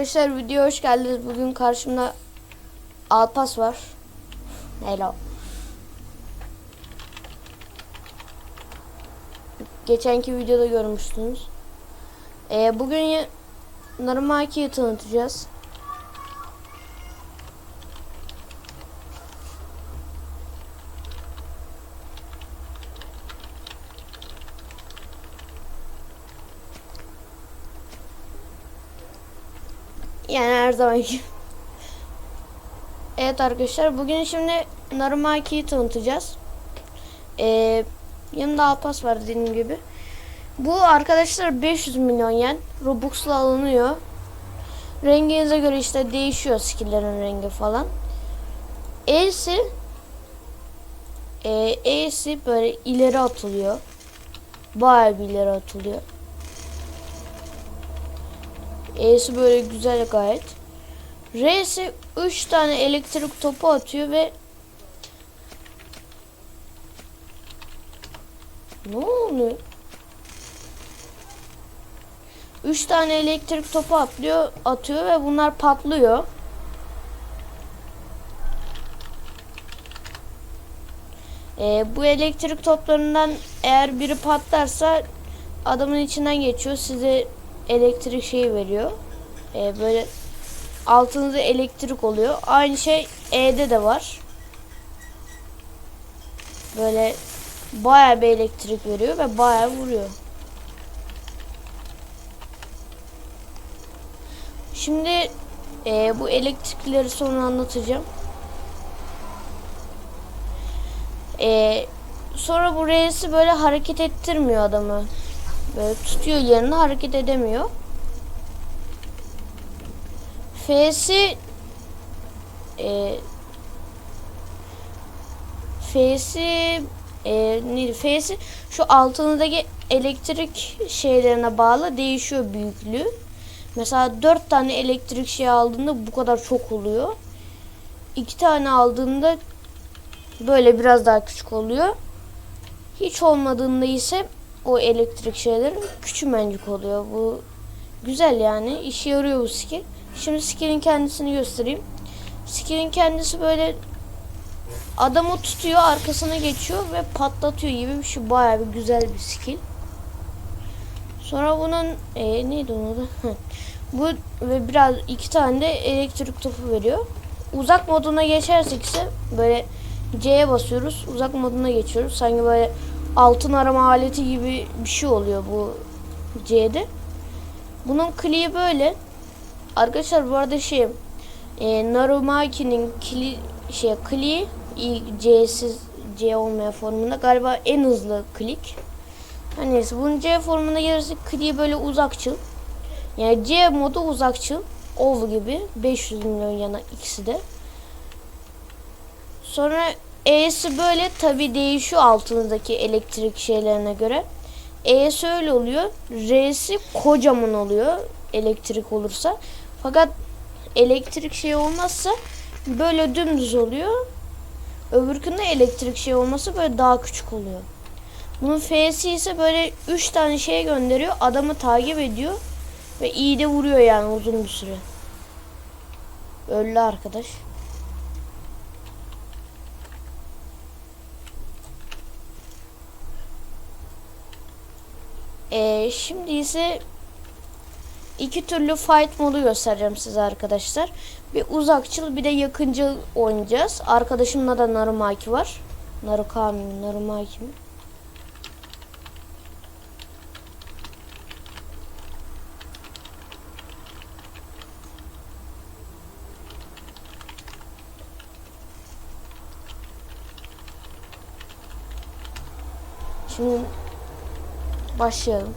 arkadaşlar videoya hoş geldiniz. Bugün karşımda Alpas var. Hello. Geçenki videoda görmüştünüz. Ee, bugün Narumaki'yi tanıtacağız. Yani her zaman. Evet arkadaşlar bugün şimdi Narumaki'yi tanıtacağız. Ee, yanında Alpas var dediğim gibi. Bu arkadaşlar 500 milyon yen. Robux'la alınıyor. Renginize göre işte değişiyor skill'lerin rengi falan. E'si e, E'si böyle ileri atılıyor. Bayağı bir ileri atılıyor. E'si böyle güzel gayet. R'si 3 tane elektrik topu atıyor ve Ne oluyor? 3 tane elektrik topu atlıyor, atıyor ve bunlar patlıyor. Ee, bu elektrik toplarından eğer biri patlarsa adamın içinden geçiyor. Size elektrik şeyi veriyor. Ee, böyle altınızda elektrik oluyor. Aynı şey E'de de var. Böyle bayağı bir elektrik veriyor ve bayağı vuruyor. Şimdi e, bu elektrikleri sonra anlatacağım. E, sonra bu reisi böyle hareket ettirmiyor adamı. Böyle tutuyor yerine hareket edemiyor. F'si e, F'si e, neydi? F'si şu altındaki elektrik şeylerine bağlı değişiyor büyüklüğü. Mesela 4 tane elektrik şey aldığında bu kadar çok oluyor. 2 tane aldığında böyle biraz daha küçük oluyor. Hiç olmadığında ise o elektrik şeyleri küçümencik oluyor. Bu güzel yani. işe yarıyor bu skill. Şimdi skill'in kendisini göstereyim. Skill'in kendisi böyle adamı tutuyor arkasına geçiyor ve patlatıyor gibi bir şey. Bayağı bir güzel bir skill. Sonra bunun e, neydi onun adı? Bu ve biraz iki tane de elektrik topu veriyor. Uzak moduna geçersek ise böyle C'ye basıyoruz. Uzak moduna geçiyoruz. Sanki böyle altın arama aleti gibi bir şey oluyor bu C'de. Bunun kliği böyle. Arkadaşlar bu arada şey e, Narumaki'nin kli, şey kliği C'siz C olmayan formunda galiba en hızlı klik. Her neyse bunun C formuna gelirse kliği böyle uzakçıl. Yani C modu uzakçıl. Ol gibi 500 milyon yana ikisi de. Sonra E'si böyle tabi değişiyor altındaki elektrik şeylerine göre. E'si öyle oluyor. R'si kocaman oluyor elektrik olursa. Fakat elektrik şey olmazsa böyle dümdüz oluyor. Öbürkünde elektrik şey olması böyle daha küçük oluyor. Bunun F'si ise böyle 3 tane şey gönderiyor. Adamı takip ediyor. Ve iyi de vuruyor yani uzun bir süre. Öldü arkadaş. Ee, şimdi ise iki türlü fight modu göstereceğim size arkadaşlar. Bir uzakçıl bir de yakıncıl oynayacağız. Arkadaşımla da Narumaki var. Narukami mi Narumaki mi? Şimdi başlayalım.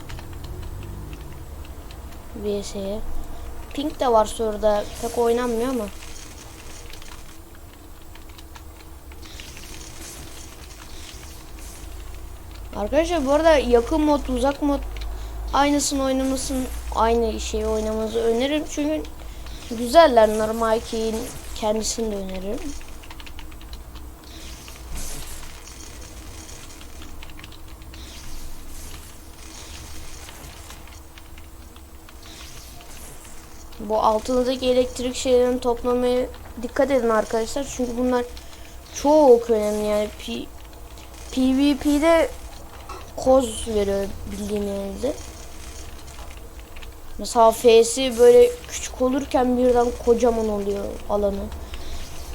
VS'ye. Pink de var soruda. Pek oynanmıyor ama. Arkadaşlar bu arada yakın mod, uzak mod aynısını oynamasın, aynı şeyi oynamanızı öneririm. Çünkü güzeller normal ki kendisini de öneririm. Bu altınızdaki elektrik şeylerini toplamaya dikkat edin arkadaşlar. Çünkü bunlar çok önemli yani. P PvP'de koz veriyor bildiğin elde. Mesela F'si böyle küçük olurken birden kocaman oluyor alanı.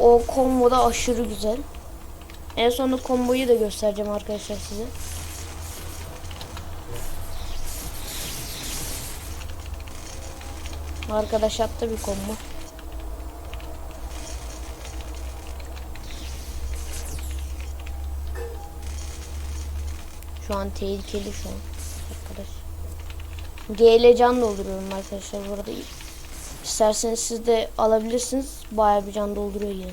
O combo da aşırı güzel. En sonunda komboyu da göstereceğim arkadaşlar size. Arkadaş attı bir combo. Şu an tehlikeli şu an arkadaş. G ile can dolduruyorum arkadaşlar bu arada. İsterseniz siz de alabilirsiniz. Bayağı bir can dolduruyor yine.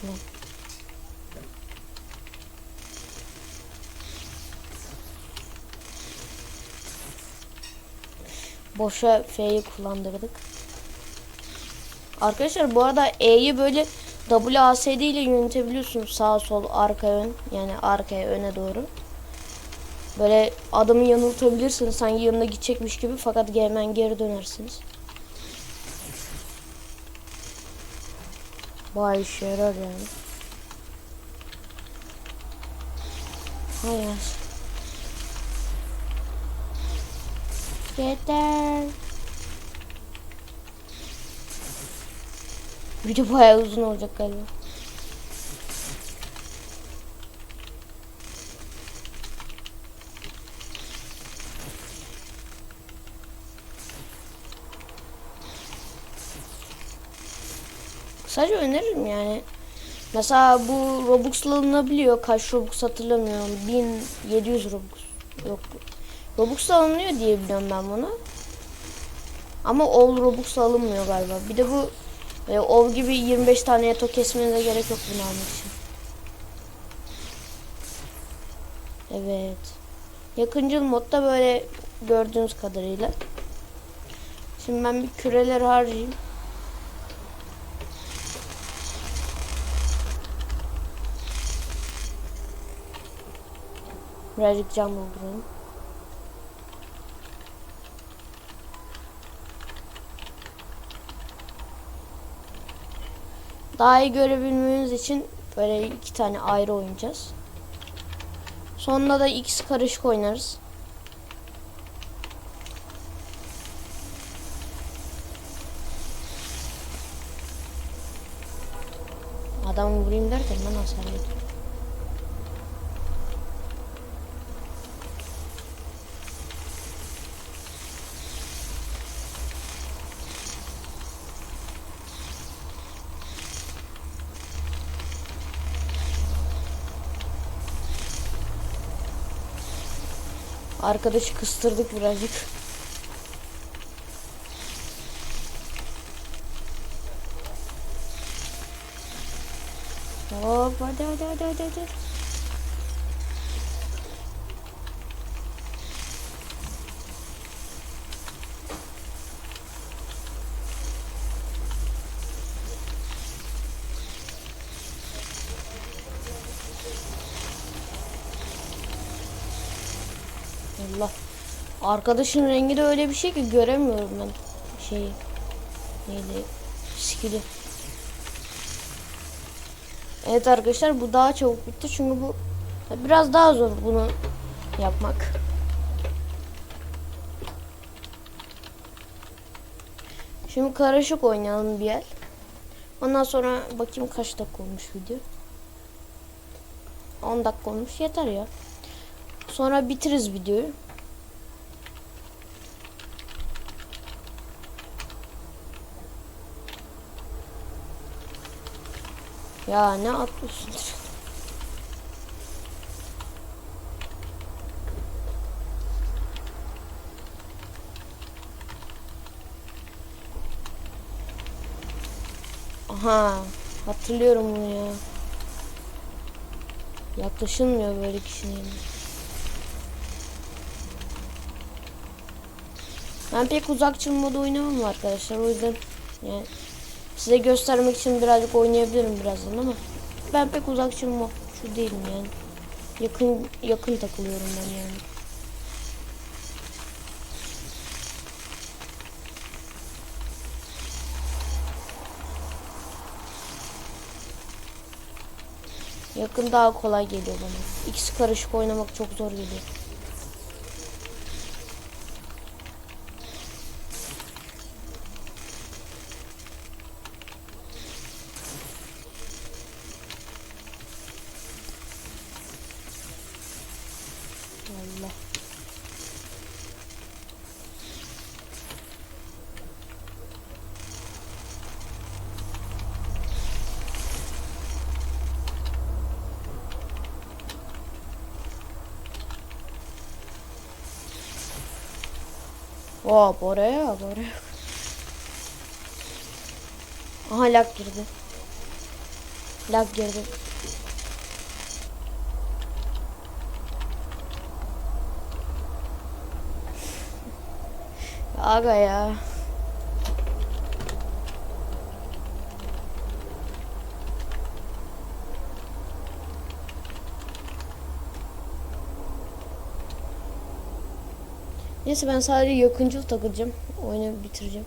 Tamam. Boşa F'yi kullandırdık. Arkadaşlar bu arada E'yi böyle WASD ile yönetebiliyorsunuz. Sağ sol arka ön yani arkaya öne doğru. Böyle adamı yanıltabilirsiniz sanki yanına gidecekmiş gibi fakat hemen geri dönersiniz. Bayağı işe yarar yani. Hayır. Yeter. Video bayağı uzun olacak galiba. Sadece öneririm yani. Mesela bu Robux'la alınabiliyor. Kaç Robux hatırlamıyorum. 1700 Robux. Yok. Robux'la alınıyor diye biliyorum ben bunu. Ama All Robux'la alınmıyor galiba. Bir de bu e, Ov gibi 25 tane yato kesmenize gerek yok bunu almak için. Evet. Yakıncıl modda böyle gördüğünüz kadarıyla. Şimdi ben bir küreler harcayayım. Birazcık cam dolduralım. Daha iyi görebilmemiz için böyle iki tane ayrı oynayacağız. Sonunda da X karışık oynarız. Adamı vurayım derken ben hasar yedim. Arkadaşı kıstırdık birazcık. Hop hadi hadi hadi hadi hadi. Allah. Arkadaşın rengi de öyle bir şey ki göremiyorum ben şeyi. Neydi? Skill'i. Evet arkadaşlar bu daha çabuk bitti çünkü bu biraz daha zor bunu yapmak. Şimdi karışık oynayalım bir el. Ondan sonra bakayım kaç dakika olmuş video. 10 dakika olmuş yeter ya. Sonra bitiririz videoyu. Ya ne atıyorsun? Aha hatırlıyorum bunu ya. Yaklaşılmıyor böyle kişinin Ben pek uzakçıl modu oynamam arkadaşlar. O yüzden yani size göstermek için birazcık oynayabilirim birazdan ama ben pek uzakçıl mod şu değilim yani. Yakın yakın takılıyorum ben yani. Yakın daha kolay geliyor bana. İkisi karışık oynamak çok zor geliyor. Hop oraya bak oraya. Aha lag girdi. Lag girdi. Aga ya. Neyse ben sadece yakıncıl takacağım. Oyunu bitireceğim.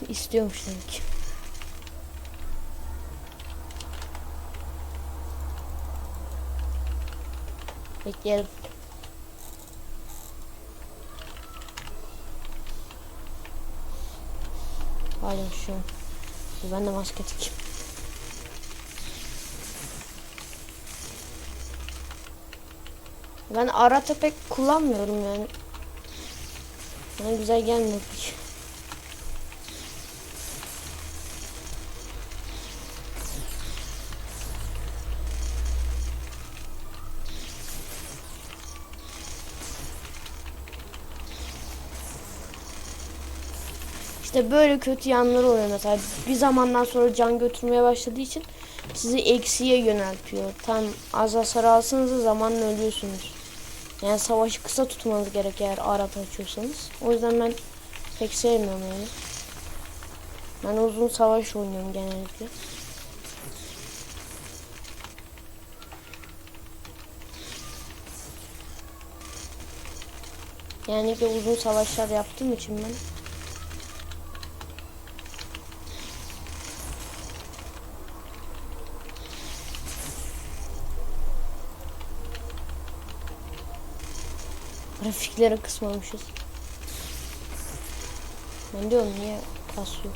İstiyormuş demek ki. Bekleyelim. Hala şu Ben de maske takayım. Ben arata pek kullanmıyorum yani. Bana güzel pek. İşte böyle kötü yanları oluyor mesela. Bir zamandan sonra can götürmeye başladığı için sizi eksiye yöneltiyor. Tam az hasar alsanız da zamanla ölüyorsunuz. Yani savaşı kısa tutmanız gerek eğer arat açıyorsanız. O yüzden ben pek sevmiyorum yani. Ben uzun savaş oynuyorum genellikle. Yani de uzun savaşlar yaptığım için ben Grafikleri kısmamışız. Ben diyorum niye kasıyor?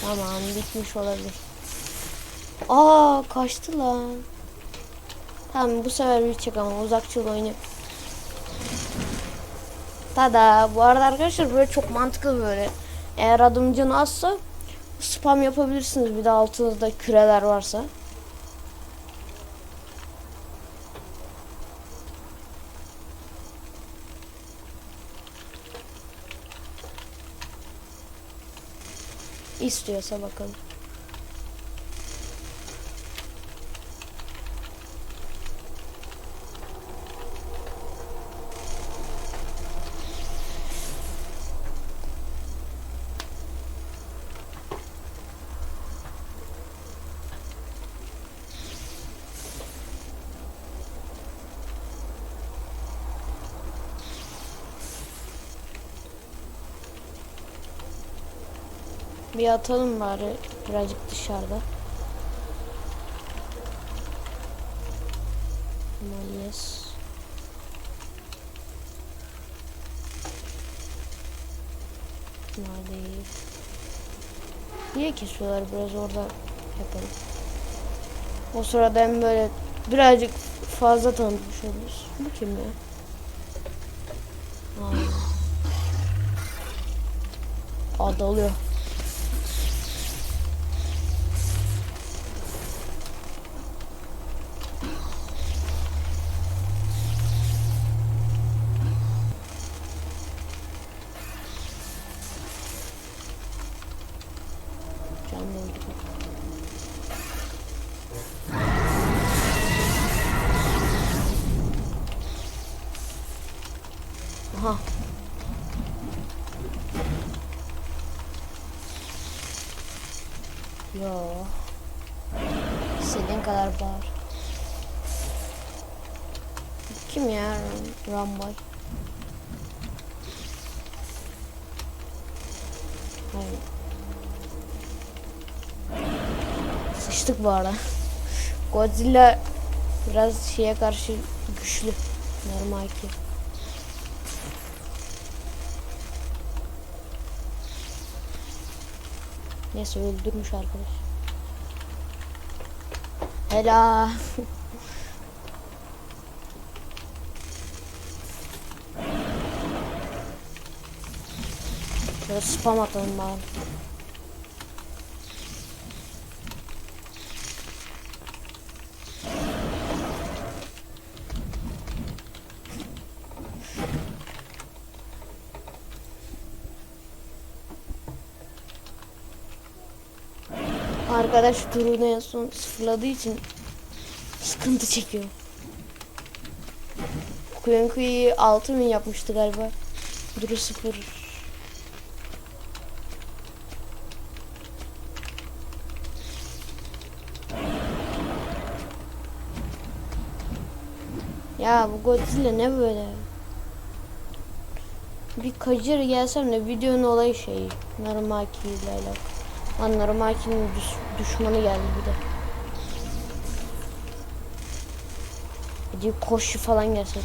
Tamam bitmiş olabilir. Aa kaçtı lan. Tamam bu sefer bitecek ama uzakçıl oyunu. Tada bu arada arkadaşlar böyle çok mantıklı böyle. Eğer adım canı azsa spam yapabilirsiniz bir de altınızda küreler varsa. İstiyorsa bakalım. Bir atalım bari birazcık dışarıda. Malies. Değil. Niye kesiyorlar biraz orada yapalım. O sırada hem böyle birazcık fazla tanıtmış oluruz. Bu kim ya? Aa. Aa dalıyor. Aha. Yo. İstediğin kadar bağır. Kim ya Ram-? Hayır. Sıçtık bu arada. Godzilla biraz şeye karşı güçlü. Normal ki. Neyse öldürmüş arkadaş. Hela. Şöyle spam atalım bari. Arkadaş turunu en son sıfırladığı için sıkıntı çekiyor. Kuyenku'yu 6000 yapmıştı galiba. Duru sıfır. Ya bu Godzilla ne böyle? Bir kacır gelsem de videonun olayı şey. Narumaki ile alakalı. Lan Narumaki'nin düş- düşmanı geldi bir de. Bir de koşu falan gelse.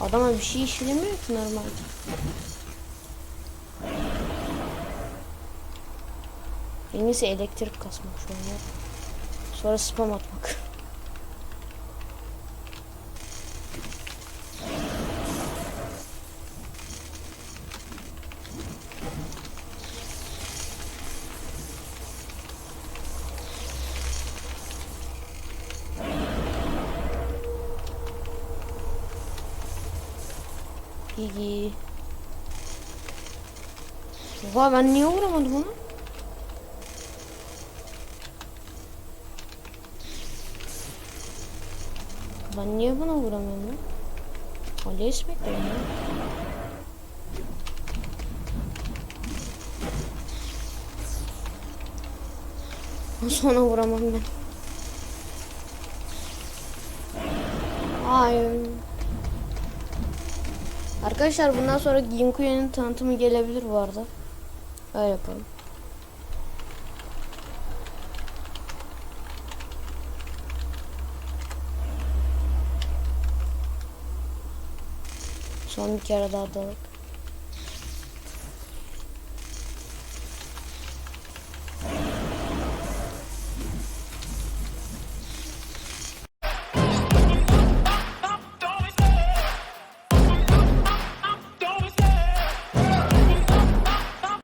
Adama bir şey işlemiyor ki normal. En iyisi elektrik kasmak şu an ya. Sonra spam atmak. İyi. Oha ben niye vuramadım onu? Ben niye buna vuramıyorum lan? Ali Esmek de. Nasıl ona vuramam ben? Hayır. Arkadaşlar bundan sonra Ginku'nun tanıtımı gelebilir bu arada. Öyle yapalım. Son bir kere daha dalık.